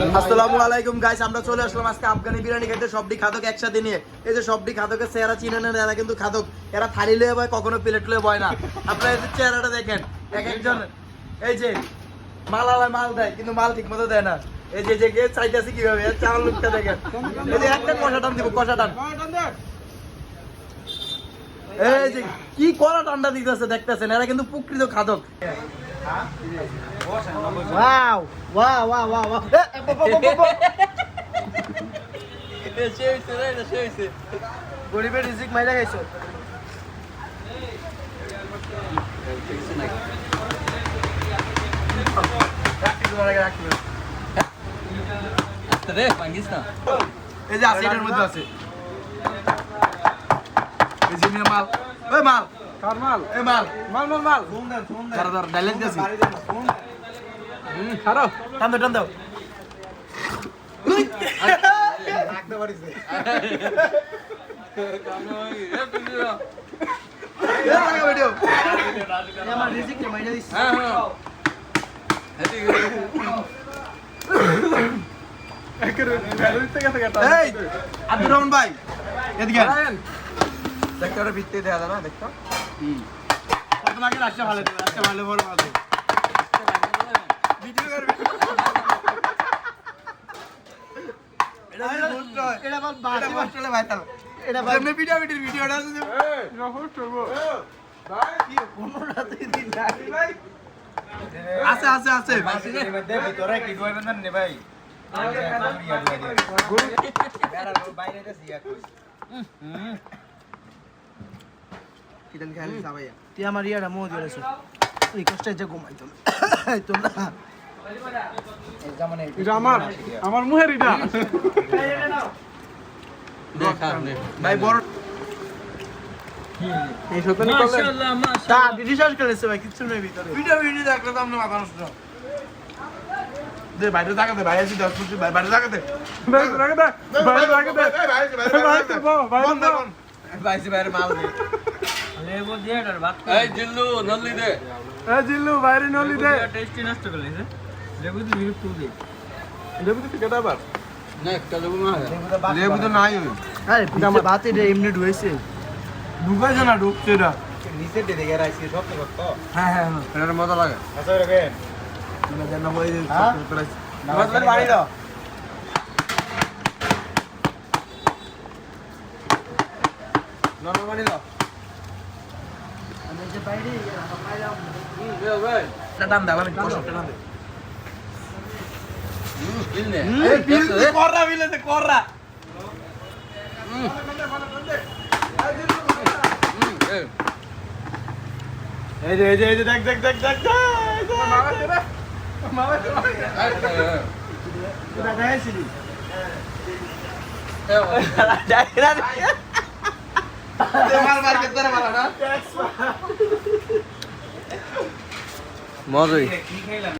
আসসালামু আলাইকুম গাইস আমরা চলে আসলাম আজকে আফগানি বিরিয়ানি খেতে। খাদক একসাথে নিয়ে। এই যে খাদকের চেহারা চিনে নেন, এরা কিন্তু খাদক। এরা থালি লয়ে বয়, কখনো প্লেট লয়ে বয় না। আপনারা এদের চেহারাটা দেখেন, এক একজন, এই যে মাল আলায় মাল দেয়, কিন্তু মাল ঠিক মতো দেয় না। এই যে যে কে চাইতেছে কীভাবে লোকটা দেখেন। এই যে একটা কষা টান দিব, কষা টান। এই যে, কি কড়া ঠান্ডা দিতেছে, দেখতেছেন? এরা কিন্তু প্রকৃত খাদক। Wow wow wow wow wow এ, এ, বো, বো, বো, বো, বো। গরিবের রিজিক মাইরা খাইছো এই যে আছে এটার মধ্যে আছে এই যে নিয়ে মাল ওই মাল কার মাল। এই মাল মাল। মাল মাল দাঁড়া দাঁড়া ডাইলেন্স দিয়েছি। হুম খারো। টান দাও টান দাও। এ আব্দুর রহমান ভাই এদিকে দেখতে ওটা ভিত্তি দেয়া যায় না দেখতো রাস্তা ভালো দেবে রাস্তা ভালো বড় ভালো ভিডিও করবি এটা হয় ভাই এটা এমনি ভিডিও ভিডিও ভিডিওটা আছে যে আছে আছে আছে কিদান সাবাইয়া তুই আমার ইয়াটা এই কষ্টে যে ঘুমাইতো না তো না এটা আমার আমার মুহের এটা। ভাই বড় এই সত্যি করলে তা বিশ্বাস করেছে ভাই কিচ্ছু নেই ভিতরে। ভিডিও ভিডিও দেখলে তো আমরা মাথা নষ্ট। দে বাইরে তাকাতে বাইরে আছি দশ বাইরে তাকাতে দে। বাইরে বাইরে মাল দে এই জিল্লু বাইরে নলি দে। লেবু দিতে কেটে আবার লেবু তো নাই ওই। আরে পিছে ভাত এটা এমনি ঢুয়েছে ঢুকাইছে না ঢুকছে এটা। হ্যাঁ হ্যাঁ হ্যাঁ। এটা মজা লাগে। না জানা বই হ্যাঁ? দাও। নরমাল বাড়ি দাও। টান দাও আমি কষ্ট টান দে এই বিল কররা বিলেতে কররা এই যে এই যে এই যে দেখ দেখ দেখ দেখ মারা দে